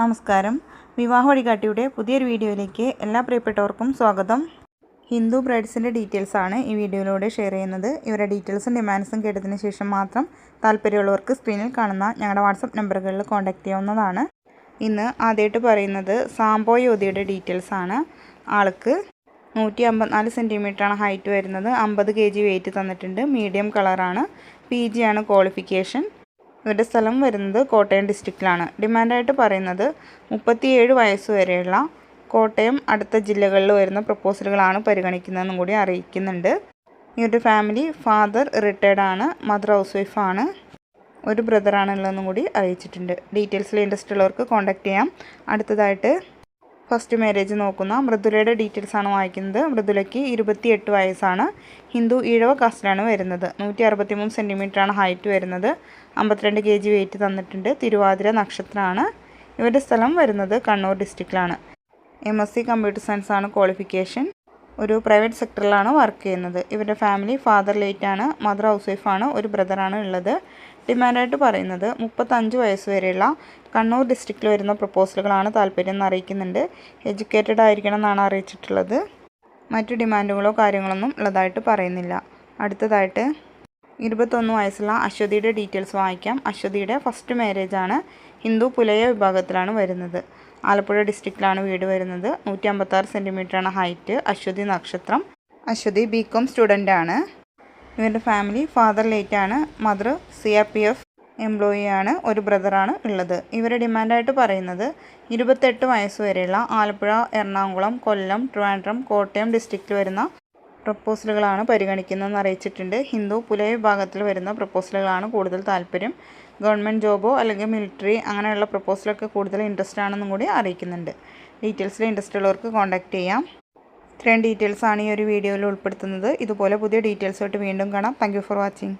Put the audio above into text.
നമസ്കാരം. വിവാഹ വഴികാട്ടിയുടെ പുതിയൊരു വീഡിയോയിലേക്ക് എല്ലാ പ്രിയപ്പെട്ടവർക്കും സ്വാഗതം. ഹിന്ദു ബ്രൈഡ്സിന്റെ ഡീറ്റെയിൽസ് ആണ് ഈ വീഡിയോയിലൂടെ ഷെയർ ചെയ്യുന്നത്. ഇവരുടെ ഡീറ്റെയിൽസും ഡിമാൻഡ്സും കേട്ടതിന് ശേഷം മാത്രം താല്പര്യമുള്ളവർക്ക് സ്ക്രീനിൽ കാണുന്ന ഞങ്ങളുടെ വാട്സപ്പ് നമ്പറുകളിൽ കോൺടാക്റ്റ് ചെയ്യാവുന്നതാണ്. ഇന്ന് ആദ്യമായിട്ട് പറയുന്നത് സാംബോ യോധിയുടെ ഡീറ്റെയിൽസ് ആണ്. ആൾക്ക് നൂറ്റി അമ്പത്തിനാല് സെന്റിമീറ്ററാണ് ഹൈറ്റ് വരുന്നത്. അമ്പത് കെ ജി വെയിറ്റ് തന്നിട്ടുണ്ട്. മീഡിയം കളറാണ്. പി ജി ആണ് ക്വാളിഫിക്കേഷൻ. ഇവരുടെ സ്ഥലം വരുന്നത് കോട്ടയം ഡിസ്ട്രിക്റ്റിലാണ് ഡിമാൻഡായിട്ട് പറയുന്നത് മുപ്പത്തിയേഴ് വയസ്സ് വരെയുള്ള കോട്ടയം അടുത്ത ജില്ലകളിൽ വരുന്ന പ്രപ്പോസലുകളാണ് പരിഗണിക്കുന്നതെന്നും കൂടി അറിയിക്കുന്നുണ്ട്. ഇവരുടെ ഫാമിലി ഫാദർ റിട്ടയർഡ് ആണ് മദർ ഹൗസ് വൈഫാണ് ഒരു ബ്രദറാണുള്ളതെന്നും കൂടി അറിയിച്ചിട്ടുണ്ട്. ഡീറ്റെയിൽസിൽ ഇൻട്രസ്റ്റ് ഉള്ളവർക്ക് കോൺടാക്റ്റ് ചെയ്യാം. അടുത്തതായിട്ട് ഫസ്റ്റ് മാരേജ് നോക്കുന്ന മൃദുലയുടെ ഡീറ്റെയിൽസ് ആണ് വായിക്കുന്നത്. മൃദുലയ്ക്ക് ഇരുപത്തിയെട്ട് വയസ്സാണ്. ഹിന്ദു ഈഴവ കാസ്റ്റിലാണ് വരുന്നത്. നൂറ്റി അറുപത്തി മൂന്ന് സെന്റിമീറ്ററാണ് ഹൈറ്റ് വരുന്നത്. അമ്പത്തിരണ്ട് കെ ജി വെയിറ്റ് തന്നിട്ടുണ്ട്. തിരുവാതിര നക്ഷത്രമാണ്. ഇവരുടെ സ്ഥലം വരുന്നത് Kannur ഡിസ്ട്രിക്റ്റിലാണ് M S C computer science ആണ് ക്വാളിഫിക്കേഷൻ ഒരു പ്രൈവറ്റ് സെക്ടറിലാണ് വർക്ക് ചെയ്യുന്നത്. ഇവരുടെ ഫാമിലി ഫാദർ ലേറ്റാണ് മദർ ഹൗസ് വൈഫാണ് ഒരു ബ്രദറാണ് ഉള്ളത്. ഡിമാൻഡായിട്ട് പറയുന്നത് മുപ്പത്തഞ്ച് വയസ്സ് വരെയുള്ള കണ്ണൂർ ഡിസ്ട്രിക്റ്റിൽ വരുന്ന പ്രപ്പോസലുകളാണ് താല്പര്യം എന്ന് അറിയിക്കുന്നുണ്ട്. എഡ്യൂക്കേറ്റഡ് ആയിരിക്കണം എന്നാണ് അറിയിച്ചിട്ടുള്ളത്. മറ്റു ഡിമാൻഡുകളോ കാര്യങ്ങളൊന്നും ഉള്ളതായിട്ട് പറയുന്നില്ല. അടുത്തതായിട്ട് ഇരുപത്തൊന്ന് വയസ്സുള്ള അശ്വതിയുടെ ഡീറ്റെയിൽസ് വായിക്കാം. അശ്വതിയുടെ ഫസ്റ്റ് മാരേജ് ആണ് ഹിന്ദു പുലയ വിഭാഗത്തിലാണ് വരുന്നത്. ആലപ്പുഴ ഡിസ്ട്രിക്റ്റിലാണ് വീട് വരുന്നത്. നൂറ്റി അമ്പത്താറ് സെന്റിമീറ്ററാണ് ഹൈറ്റ് അശ്വതി നക്ഷത്രം. അശ്വതി ബി കോം സ്റ്റുഡന്റ് ആണ്. ഇവരുടെ ഫാമിലി ഫാദർ ലേറ്റ് ആണ്. Mother C R P F employee ആണ്. ഒരു ബ്രദറാണ് ഉള്ളത്. ഇവരെ ഡിമാൻഡായിട്ട് പറയുന്നത് ഇരുപത്തെട്ട് വയസ്സ് വരെയുള്ള ആലപ്പുഴ എറണാകുളം കൊല്ലം ട്രിവാൻഡ്രം കോട്ടയം ഡിസ്ട്രിക്റ്റിൽ വരുന്ന പ്രപ്പോസലുകളാണ് പരിഗണിക്കുന്നതെന്ന് അറിയിച്ചിട്ടുണ്ട്. ഹിന്ദു പുലയ വിഭാഗത്തിൽ വരുന്ന പ്രപ്പോസലുകളാണ് കൂടുതൽ താല്പര്യം. ഗവൺമെന്റ് ജോബോ അല്ലെങ്കിൽ മിലിറ്ററി അങ്ങനെയുള്ള പ്രപ്പോസലൊക്കെ കൂടുതൽ ഇൻട്രസ്റ്റ് ആണെന്നും കൂടി അറിയിക്കുന്നുണ്ട്. ഡീറ്റെയിൽസിൽ ഇൻട്രസ്റ്റ് ഉള്ളവർക്ക് കോൺടാക്റ്റ് ചെയ്യാം. ഇത്രയും ഡീറ്റെയിൽസാണ് ഈ ഒരു വീഡിയോയിൽ ഉൾപ്പെടുത്തുന്നത്. ഇതുപോലെ പുതിയ ഡീറ്റെയിൽസായിട്ട് വീണ്ടും കാണാം. Thank for watching